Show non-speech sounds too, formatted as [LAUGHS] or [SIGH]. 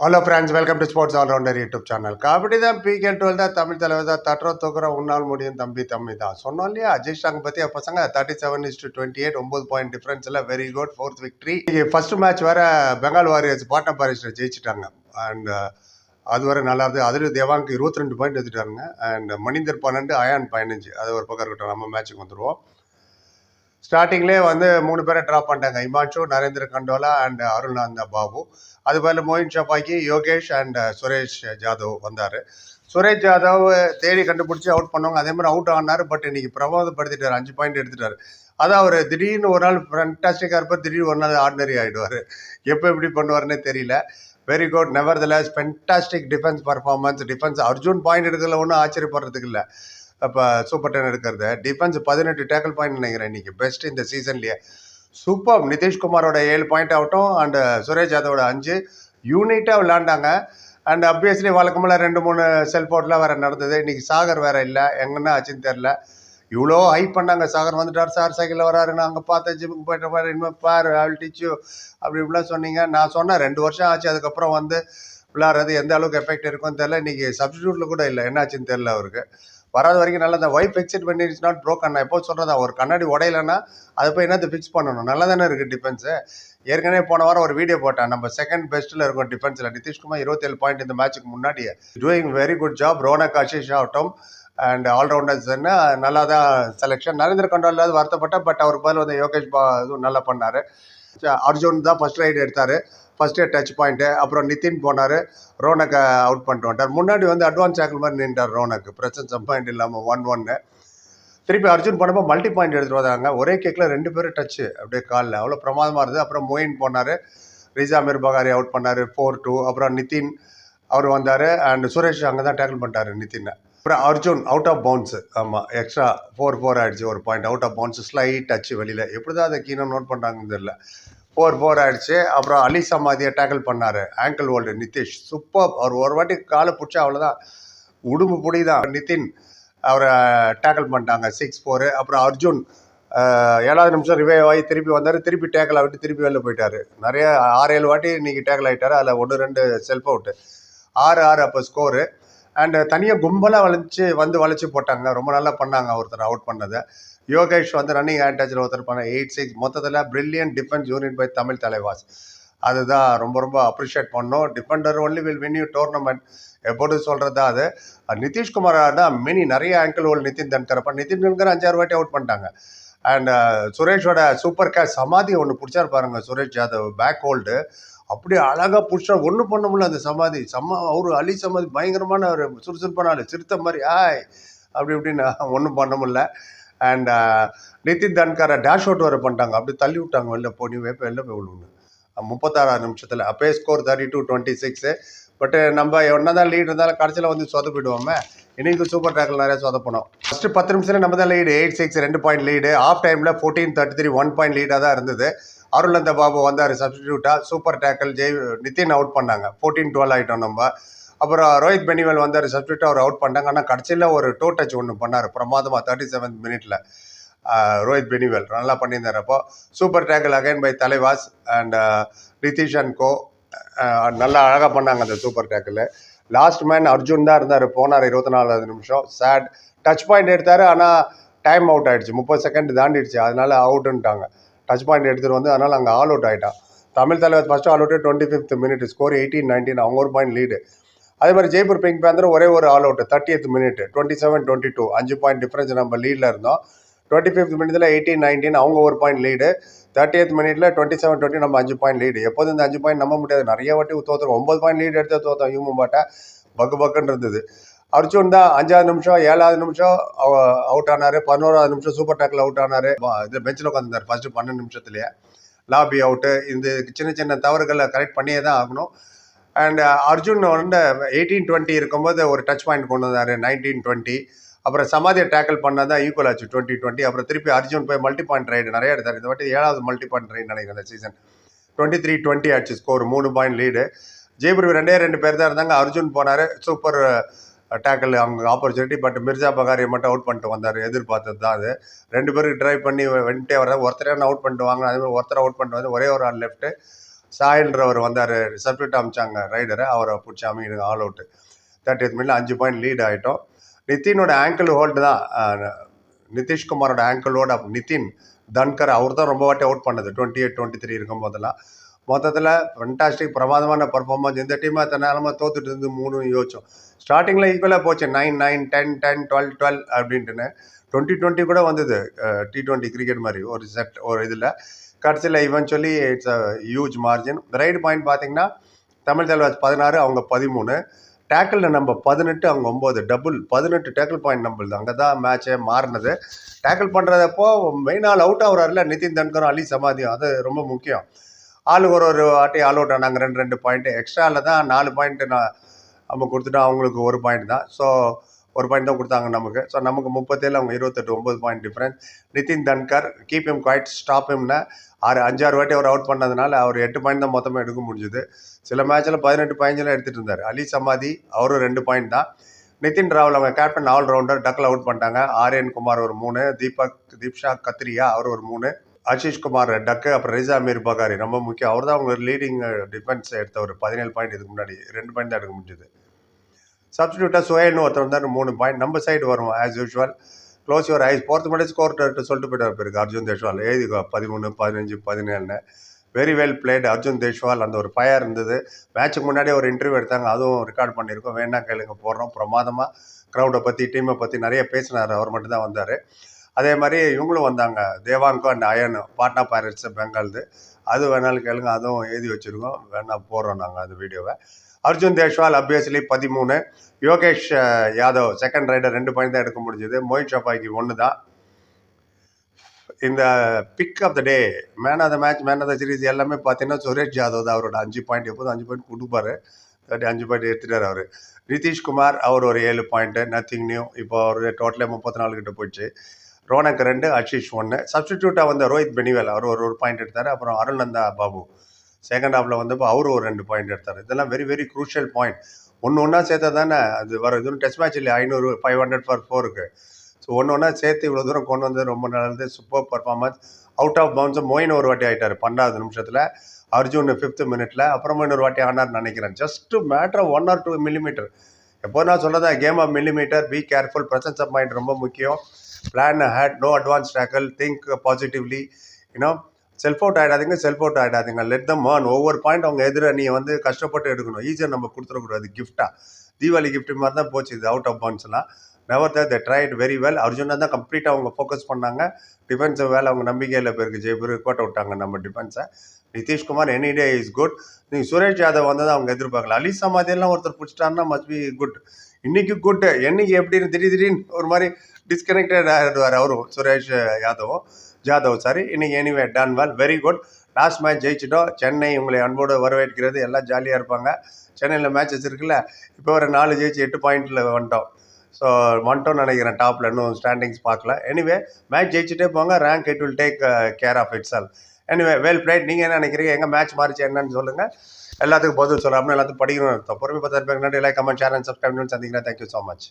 Hello friends welcome to sports allrounder YouTube channel kabaddi தான் PK twelve தான் தமிழ் தலைவர் தான். தட்டுற தூக்குற உன்னால் முடியும் தம்பி தம்பி தான். சொன்னோம் இல்லையா? அஜய் ஷாங் பற்றி பசங்க thirty seven is to twenty eight ஒம்பது point டிஃபரன்ஸில் very good fourth victory first match வேறு பெங்கால் வாரியர்ஸ் பாட்னா பாரிஸில் ஜெயிச்சிட்டாங்க. அண்ட் uh, அது வரை நல்லா இருந்தது. அதுலேயும் தேவாங்க் இருபத்தி ரெண்டு பாயிண்ட் எடுத்துட்டாங்க. அண்ட் மணிந்தர் பன்னெண்டு அயான் பதினஞ்சு. அது ஒரு பக்கம் இருக்கட்டும். நம்ம மேட்ச்சுக்கு வந்துடுவோம் ஸ்டார்டிங்லேயே வந்து மூணு பேரை ட்ராப் பண்ணிட்டாங்க. இமான்ஷு நரேந்திர கண்டோலா அண்ட் அருள்நாந்த பாபு. அது போல Moein Shafaghi Yogesh and Suresh Jadhav வந்தார். சுரேஷ் ஜாதவ் தேடி கண்டுபிடிச்சி அவுட் பண்ணுவாங்க அதே மாதிரி அவுட் ஆனார் பட் இன்னைக்கு பிரமாதப்படுத்திட்டார். அஞ்சு பாயிண்ட் எடுத்துட்டார். அதான் அவர் திடீர்னு ஒரு நாள் ஃபண்டாஸ்டிக்காக இருப்பார் திடீர்னு ஒரு நாள் ஆர்டினரி ஆகிடுவார் எப்போ எப்படி பண்ணுவார்னே தெரியல. Very good never தலஸ் fantastic defence performance defence Arjun point எடுக்கல ஒன்றும் ஆச்சரியப்படுறதுக்கு இல்லை. இப்போ சூப்பர் டென் எடுக்கிறது. டிஃபென்ஸ் பதினெட்டு டேக்கிள் பாயிண்ட் நினைக்கிறேன் இன்னைக்கு. பெஸ்ட் இந்த சீசன்லேயே சூப்பர் நிதிஷ்குமாரோட ஏழு பாயிண்ட் ஆகட்டும் அண்டு சுரேஷ் யாதவோட அஞ்சு. யூனிட்டாக விளாண்டாங்க அண்ட் அப்வியஸ்லி வழக்கமெல்லாம் ரெண்டு மூணு செல் போட்லாம் வேறு நடந்தது. இன்றைக்கி சாகர் வேறு இல்லை. எங்கன்னா ஆச்சுன்னு தெரில இவ்வளோ ஹைப் பண்ணாங்க. சாகர் வந்துட்டார். சார் சைக்கிளில் வராரு. நாங்கள் பார்த்தேன். ஜிம்முக்கு போயிட்டு பாரு இனிமேல் பாரு அவள் டீச்சு அப்படி இப்படிலாம் சொன்னீங்க. நான் சொன்னேன். ரெண்டு வருஷம் ஆச்சு. அதுக்கப்புறம் வந்து விளாட்றது எந்த அளவுக்கு எஃபெக்ட் இருக்கும்னு தெரில இன்றைக்கி சப்ஸ்டியூட்டில் கூட இல்லை. என்னாச்சுன்னு தெரில அவருக்கு. வராத வரைக்கும் நல்லா தான் ஒய் ஃபிக்ஸ்ட் பண்ணி இட்ஸ் நாட் நான் எப்போ சொல்கிறதா ஒரு கண்ணாடி உடையலன்னா அதை போய் என்னத்தை ஃபிக்ஸ் பண்ணணும்? நல்லா தானே இருக்குது டிஃபென்ஸு ஏற்கனவே போன வாரம் ஒரு வீடியோ போட்டேன். நம்ம செகண்ட் பெஸ்ட்டில் இருக்கும் டிஃபென்ஸில் நிதிஷ்குமார் இருபத்தேழு பாயிண்ட் இந்த மேட்ச்சுக்கு முன்னாடியே doing very good job Ronak Ashish ஆகட்டும். அண்ட் ஆல்ரவுண்டர்ஸ்ன்னு நல்லா தான் செலெக்ஷன் நரேந்திர கண்டோலாவது வருத்தப்பட்டேன் பட் அவர் பதில் வந்து யோகேஷ் பா இதுவும் நல்லா பண்ணார். அர்ஜுன் தான் ஃபர்ஸ்ட் ரைடு எடுத்தார். ஃபஸ்ட்டு டச் பாயிண்ட்டு அப்புறம் நிதின் போனார். ரோனக்கை அவுட் பண்ணிட்டு வந்துட்டார் முன்னாடி வந்து அட்வான்ஸ் டேக்கிள் மாதிரி நின்றார் ரோனக்கு. பிரச்சனை பாயிண்ட் இல்லாமல் ஒன் ஒன்று திருப்பி அர்ஜுன் போனப்போ மல்டி பாயிண்ட் எடுத்துகிட்டு வந்தாங்க. ஒரே கேக்கில் ரெண்டு பேரும் டச்சு அப்படியே காலில். அவ்வளோ பிரமாதமாக இருந்தது. அப்புறம் மொயின் போனார். ரிசா மீர் பகாரி அவுட் பண்ணார். ஃபோர் டூ அப்புறம் நிதின் அவர் வந்தார். அண்ட் சுரேஷ் அங்கே தான் டேக்கிள் பண்ணிட்டார் நிதினை அப்புறம் அர்ஜுன் அவுட் ஆஃப் பவுன்ஸு ஆமாம் எக்ஸ்ட்ரா ஃபோர் ஃபோர் ஆயிடுச்சு. ஒரு point out of bounds slight touch வெளியில். எப்படி தான் அதை கீழே நோட் பண்ணுறாங்கன்னு தெரியல. ஃபோர் ஃபோர் ஆயிடுச்சு. அப்புறம் அலி சமாதியை டேக்கிள் பண்ணார். Ankle hold Nitish. சூப்பர் அவர் ஒரு வாட்டி காலை பிடிச்சா அவ்வளோதான் உடும்பு புடி தான் நிதின் அவரை டேக்கிள் பண்ணிட்டாங்க. சிக்ஸ் ஃபோரு அப்புறம் அர்ஜுன் ஏழாவது நிமிஷம் ரிவைவ் ஆகி திருப்பி வந்தார். திருப்பி டேக்கில் விட்டு திருப்பி வெளில போயிட்டார். நிறைய ஆறு ஏழு வாட்டி இன்றைக்கி டேக்கிள் ஆகிட்டார் அதில் ஒன்று ரெண்டு செல்ஃப் அவுட்டு ஆறு ஆறு அப்போ ஸ்கோரு அண்டு தனியாக கும்பலாக வளைச்சு வந்து வளைச்சு போட்டாங்க. ரொம்ப நல்லா பண்ணாங்க ஒருத்தர் அவுட் பண்ணதை. யோகேஷ் வந்து ரன்னிங் ஹேண்ட் ஒருத்தர் பண்ண எயிட் சிக்ஸ் மொத்தத்தில் brilliant defence unit by Tamil Thalaivas அதுதான் ரொம்ப ரொம்ப அப்ரிஷியேட் பண்ணோம். Defender only will win you tournament எப்போது சொல்கிறது அது? நிதிஷ்குமார் தான் மினி நிறைய ஆங்கிள் ஹோல் நிதின் தன்கர் அப்போ நிதின் தன்கர் அஞ்சாறு வாட்டி அவுட் பண்ணிட்டாங்க. அண்ட் uh, சுரேஷோட சூப்பர் கேஷ் சமாதி ஒன்று பிடிச்சாரு பாருங்க சுரேஷ். யாதவ் பேக் ஹோல்டு அப்படியே அழகாக பிடிச்சா ஒன்றும் பண்ண முடியல அந்த சமாதி. சம்மா அவரு அலி சமாதி பயங்கரமான ஒரு சுறுசுறுப்பான ஆளு. சிறுத்தை மாதிரி ஆய்! அப்படி இப்படின்னு [LAUGHS] ஒன்றும் பண்ண முடியல. அண்ட் uh, நிதின் தன்காரை டேஷ் அவுட் வர பண்ணிட்டாங்க. அப்படி தள்ளி விட்டாங்க. வெளில போ நீ வேப்ப வெளில போய் விழுவுன்னு முப்பத்தாறாறு நிமிஷத்தில். அப்போயே score thirty two twenty six பட்டு நம்ம என்ன தான் லீட் இருந்தாலும் கடைசியில் வந்து சொதப்பிடுவோமே. இன்னைக்கு சூப்பர் டேக்கில் நிறைய சொதப்பணும் ஃபஸ்ட்டு பத்து நிமிஷத்தில் நம்ம தான் லீடு எயிட் சிக்ஸ் ரெண்டு point lead half time fourteen thirty three one point லீடாக தான் இருந்தது. அருளந்த பாபு வந்தார் சப்ஸ்டிடியூட்டாக super tackle Jai Nitin out பண்ணாங்க. ஃபோர்டீன் டுவெல் ஆகிட்டோம் நம்ம. அப்புறம் ரோஹித் பெனிவல் வந்தார் சப்ஸ்டியூட்டாக அவர் அவுட் பண்ணாங்க. ஆனால் கடைசியில் ஒரு டூ டச் ஒன்று பண்ணார். பிரமாதமாக தேர்ட்டி செவன்த் மினிட்ல ரோஹித் பெனிவல். நல்லா பண்ணியிருந்தார் அப்போ. Super tackle again by Thalaivas and Nitish and co நல்லா அழகாக பண்ணாங்க அந்த super tackle last man Arjun தான் இருந்தார் போனார் இருபத்தி நாலாவது நிமிஷம். சேட் டச் பாயிண்ட் எடுத்தார் ஆனால் டைம் அவுட் ஆகிடுச்சு முப்பது செகண்ட் தாண்டிடுச்சு. அதனால அவுட்டுன்ட்டாங்க டச் பாயிண்ட் எடுத்துகிட்டு வந்து அதனால் அங்கே ஆல் அவுட் ஆகிட்டான் Tamil Thalaivas first all out twenty fifth minute score eighteen nineteen அவங்க ஒரு பாயிண்ட் லீடு அதே மாதிரி ஜெய்ப்பூர் பிங்க் பேந்தர் ஒரே ஒரு all out thirtieth minute twenty seven twenty two அஞ்சு பாயிண்ட் டிஃப்ரென்ஸ் நம்ம லீடில் இருந்தோம். டுவெண்ட்டி ஃபிஃப்த் மினிட்ல எயிட்டீன் நைன்டீன் அவங்க ஒரு பாயிண்ட் லீடு தேர்ட்டி எய்த் மினிட்ல டுவெண்ட்டி செவன் டுவெண்ட்டி நம்ம அஞ்சு பாயிண்ட் லீடு எப்போதும் இந்த அஞ்சு பாயிண்ட் நம்ப முடியாது. நிறைய வாட்டி தோத்துரும். ஒன்பது பாயிண்ட் லீடு எடுத்து தோத்தோம் யூமும் பாட்டா பக்கு பக்குன்னு இருந்தது. அர்ஜுன் தான் அஞ்சாவது நிமிஷம் ஏழாவது நிமிஷம் அவுட் ஆனார். பதினோராவது நிமிஷம் சூப்பர் டேக்கில் அவுட் ஆனார். இது பெஞ்சில் உட்காந்துருந்தார் ஃபர்ஸ்ட் பன்னெண்டு நிமிஷத்துலேயே லாபி அவுட்டு இந்த சின்ன சின்ன தவறுகளை கரெக்ட் பண்ணியே தான் ஆகணும். அண்ட் அர்ஜுன் வந்து எயிட்டீன் டுவெண்ட்டி இருக்கும்போது ஒரு டச் பாயிண்ட் கொண்டு வந்தார். நைன்டீன் டுவெண்ட்டி அப்புறம் சமாதியை டேக்கிள் பண்ணால் தான் ஈக்குவல் ஆச்சு டுவெண்ட்டி டுவெண்ட்டி அப்புறம் திருப்பி அர்ஜுன் போய் மல்டி பாயிண்ட் ரைடு நிறைய எடுத்தார். இந்த வாட்டி ஏழாவது மல்டி பாயிண்ட் ரைடு நினைக்கிறேன் இந்த சீசன் டுவெண்ட்டி த்ரீ டுவெண்ட்டி ஆச்சு. ஸ்கோர் மூணு பாயிண்ட் லீடு ஜெய்பூர் ரெண்டே ரெண்டு பேர் தான் இருந்தாங்க. அர்ஜுன் போனார். சூப்பர் டேக்கிள் அவங்க ஆப்பர்ச்சுனிட்டி பட் மிர்ஜா பகாரியை மட்டும் அவுட் பண்ணிட்டு வந்தார். எதிர்பார்த்தது தான் அது. ரெண்டு பேருக்கு ட்ரை பண்ணி வந்துட்டே வர ஒருத்தரே அவுட் பண்ணிட்டு வாங்க அதே மாதிரி ஒருத்தரை அவுட் பண்ணிட்டு வந்து ஒரே ஒரு ஆள் லெஃப்ட்டு சாயல்ன்றவர் வந்தார். சப்ஜெக்ட் அமிச்சாங்க ரைடரை அவரை பிடிச்சி அமைங்க ஆல் அவுட்டு தேர்ட்டி மினிட்ல அஞ்சு பாயிண்ட் லீட் ஆகிட்டோம் நிதினோட ஆங்கிள் ஹோல்டு தான். நிதிஷ்குமாரோட ஆங்கிள் நிதின் தன்கர் அவர் தான் ரொம்ப வாட்டி அவுட் பண்ணது. டுவெண்ட்டி எயிட் டுவெண்ட்டி த்ரீ இருக்கும் போதெல்லாம் மொத்தத்தில் ஃபண்டாஸ்டிக் பிரமாதமான பர்ஃபார்மன்ஸ் இந்த டீம் அத்தனை நேரமாக தோத்துட்டு இருந்து மூணு யோசிச்சோம். ஸ்டார்டிங்கில் ஈக்குவலாக போச்சு. Nine nine ten ten twelve twelve அப்படின்ட்டுன்னு. Twenty twenty கூட வந்தது. டி டுவெண்ட்டி கிரிக்கெட் மாதிரி. ஒரு செட் ஒரு இதில். கடைசியில் eventually it's a huge margin raid point பார்த்தீங்கன்னா தமிழ் தலைவாஸ் பதினாறு அவங்க பதிமூணு. டேக்கிளில் நம்ம பதினெட்டு அவங்க ஒம்பது. டபுள் பதினெட்டு டேக்கிள் பாயிண்ட் நம்மளுது. அங்கே தான் மேட்சே மாறினது. டேக்கிள் பண்ணுறதப்போ மெயின் ஆள் அவுட் ஆகுறாருல நிதின் தன்கரும் அலி சமாதியும். அது ரொம்ப முக்கியம். ஆள் ஒரு ஒரு வாட்டி ஆல் அவுட் ஆனாங்க. ரெண்டு ரெண்டு பாயிண்ட்டு எக்ஸ்ட்ராவில் தான் நாலு பாயிண்ட்டு நான் நம்ம கொடுத்துட்டோம். அவங்களுக்கு ஒரு பாயிண்ட் தான். ஸோ ஒரு பாயிண்ட் தான் கொடுத்தாங்க நமக்கு. ஸோ நமக்கு முப்பத்தேழு அவங்க இருபத்தெட்டு ஒம்பது point difference Nitin Dhankar keep him quiet stop Imnah ஆறு அஞ்சாறு வாட்டி அவர் அவுட் பண்ணதுனால அவர் எட்டு பாயிண்ட் தான் மொத்தமாக எடுக்க முடிஞ்சுது. சில மேட்ச்சில் பதினெட்டு பாயிண்ட்லாம் எடுத்துகிட்டு இருந்தார். அலி சமாதி அவரும் ரெண்டு பாயிண்ட் தான். நிதின் ராவல் அவங்க captain all rounder tackle out பண்ணிட்டாங்க. ஆர்யன் குமார் ஒரு மூணு தீபக் தீப்ஷா கத்ரியா அவர் ஒரு மூணு. ஆஷிஷ் குமார் டக்கு அப்புறம் ரிசா மீர் பகாரி ரொம்ப முக்கியம். அவர் தான் அவங்க லீடிங் டிஃபென்ஸ் எடுத்தவர் பதினேழு பாயிண்ட் இதுக்கு முன்னாடி ரெண்டு பாயிண்ட் தான் எடுக்க முடிஞ்சது. சப்ஸ்டியூட்டாக சுயன்னு ஒருத்தர் வந்தார் மூணு பாயிண்ட் நம்ம சைடு வரும் as usual close your eyes போகிறது மட்டும் ஸ்கோர் சொல்லிட்டு போயிட்டு இருக்கு அர்ஜுன் தேஷ்வால். எழுதிக்கோ பதிமூணு பதினஞ்சு பதினேழுன்னு. Very well played Arjun Deshwal. அந்த ஒரு ஃபயர் இருந்தது. மேட்ச்சுக்கு முன்னாடி ஒரு இன்டர்வியூ எடுத்தாங்க அதுவும் ரெக்கார்ட் பண்ணியிருக்கோம். வேணா கேளுங்க போடுறோம். பிரமாதமாக க்ரௌடை பற்றி டீமை பற்றி நிறைய பேசினார். அவர் மட்டும்தான் வந்தார். அதே மாதிரி இவங்களும் வந்தாங்க. தேவாங்கோ அண்ட் அயன் பாட்னா பைரட்ஸ் பெங்கால்து அது வேணாலும் கேளுங்க அதுவும் எழுதி வச்சுருக்கோம். வேணா போடுறோம் நாங்கள் அந்த வீடியோவை அர்ஜுன் தேஷ்வால் அப்வியஸ்லி பதிமூணு. யோகேஷ் யாதவ் செகண்ட் ரைடர் ரெண்டு பாயிண்ட் தான் எடுக்க முடிஞ்சது. மோஹித் ஷபாய்க்கு ஒன்று தான். இந்த pick of the day man of the match man of the series எல்லாமே பார்த்தீங்கன்னா சுரேஷ் யாதவ் தான் அவரோட அஞ்சு பாயிண்ட் எப்போதும் அஞ்சு பாயிண்ட் கொடுப்பாரு. தேர்ட்டி அஞ்சு பாயிண்ட் எடுத்துட்டார் அவர். நிதிஷ்குமார் அவர் ஒரு ஏழு பாயிண்ட்டு நத்திங் நியூ இப்போ அவர் டோட்டலே முப்பத்தி நாலு கிட்ட போயிடுச்சு ரோனக் ரெண்டு அஷிஷ் ஒன்று சப்ஸ்டிடியூட்டாக வந்த ரோஹித் பெனிவேல் அவர் ஒரு ஒரு பாயிண்ட் எடுத்தார். அப்புறம் அருள்நந்தா பாபு. செகண்ட் ஹாஃபில் வந்தப்போ அவரும் ஒரு ரெண்டு பாயிண்ட் எடுத்தார். இதெல்லாம் வெரி வெரி குரூஷியல் பாயிண்ட் ஒன்று ஒன்றா சேர்த்தா தானே அது வர இதுவும் டெஸ்ட் மேட்ச் இல்லை ஐநூறு ஃபைவ் ஹண்ட்ரட் ஃபார் ஃபோருக்கு ஸோ ஒன்று ஒன்றா சேர்த்து இவ்வளோ தூரம் கொண்டு வந்தது ரொம்ப நல்லது. Super performance out of bounds Moin ஒரு வாட்டி ஆகிட்டார் பன்னெண்டாவது நிமிஷத்தில். அர்ஜுன் ஃபிஃப்த் மினிட்ல அப்புறமா இன்னொரு வாட்டி ஆனார் நினைக்கிறேன். Just matter one or two millimetre எப்போ நான் சொல்லதா game of millimetre be careful presence of mind ரொம்ப முக்கியம். Plan had no advance tackle think positively you know self out ஆகிடாதீங்க self out ஆகிடாதீங்க லெட் தம் ஆன் ஒவ்வொரு பாயிண்ட் அவங்க எதிர நீ வந்து கஷ்டப்பட்டு எடுக்கணும். ஈஸியாக நம்ம கொடுத்துடக்கூடாது கிஃப்டாக தீபாவளி கிஃப்ட் மாதிரி தான் போச்சு இது out of பவுன்ஸ்லாம் never that the tried very well Arjuna தான் கம்ப்ளீட்டாக அவங்க ஃபோக்கஸ் பண்ணாங்க. டிஃபென்ஸை வேலை அவங்க நம்பிக்கையில் பேருக்கு ஜெய்பூர் கோட்டை விட்டாங்க நம்ம டிஃபென்ஸை Nitish Kumar any day is good நீங்கள் சுரேஷ் யாதவ் வந்ததை அவங்க எதிர்பார்க்கல. அலி சமாதியெல்லாம் ஒருத்தர் பிடிச்சிட்டாருன்னா மஸ்ட் பி குட் இன்னைக்கு குட் என்னைக்கு எப்படின்னு திடீர் திடீர்னு ஒரு மாதிரி டிஸ்கனெக்டட் ஆகிடுவார் அவரும் சுரேஷ் யாதவும் ஜாதவ் சாரி. இன்னைக்கு anyway done well very good last match ஜெயிச்சிட்டோம். சென்னை உங்களை அன்போடு வரவேற்கிறது. எல்லாம் ஜாலியாக இருப்பாங்க. சென்னையில் மேட்சஸ் இருக்குல்ல இப்போ ஒரு நாலு ஜெயிச்சு எட்டு பாயிண்டில் வந்துட்டோம். ஸோ வந்துட்டோம்னு நினைக்கிறேன் டாப்பில் இன்னும் ஸ்டாண்டிங்ஸ் பார்க்கல. எனிவே மேட்ச் ஜெயிச்சுட்டே போங்க. Rank it will take care of it sell anyway well played நீங்கள் என்ன நினைக்கிறீங்க? எங்கள் மேட்ச் மாறிச்சு என்னன்னு சொல்லுங்கள் எல்லாத்துக்கும் பதில் சொல்லாமல் எல்லாத்துக்கும் படிக்கணும். பொறுமை பத்து நன்றி. Like comment share and subscribe சந்திக்கிறேன். Thank you so much